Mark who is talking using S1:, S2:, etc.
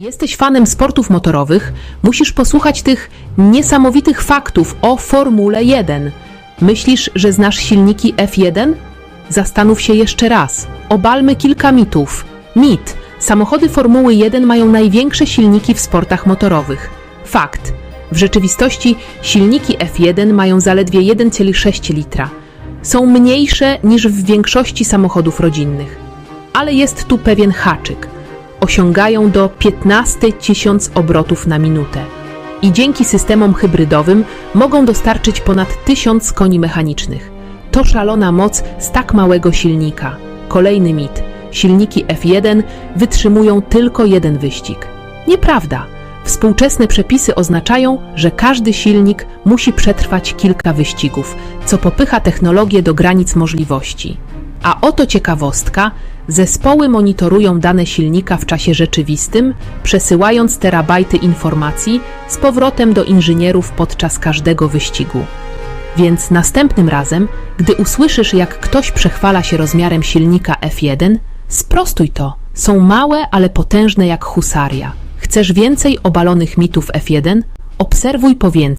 S1: Jesteś fanem sportów motorowych, musisz posłuchać tych niesamowitych faktów o Formule 1. Myślisz, że znasz silniki F1? Zastanów się jeszcze raz. Obalmy kilka mitów. Mit. Samochody Formuły 1 mają największe silniki w sportach motorowych. Fakt. W rzeczywistości silniki F1 mają zaledwie 1,6 litra. Są mniejsze niż w większości samochodów rodzinnych. Ale jest tu pewien haczyk. Osiągają do 15 tysiąc obrotów na minutę. I dzięki systemom hybrydowym mogą dostarczyć ponad 1000 koni mechanicznych. To szalona moc z tak małego silnika. Kolejny mit. Silniki F1 wytrzymują tylko jeden wyścig. Nieprawda. Współczesne przepisy oznaczają, że każdy silnik musi przetrwać kilka wyścigów, co popycha technologię do granic możliwości. A oto ciekawostka: zespoły monitorują dane silnika w czasie rzeczywistym, przesyłając terabajty informacji z powrotem do inżynierów podczas każdego wyścigu. Więc następnym razem, gdy usłyszysz, jak ktoś przechwala się rozmiarem silnika F1, sprostuj to. Są małe, ale potężne jak husaria. Chcesz więcej obalonych mitów F1? Obserwuj po więcej.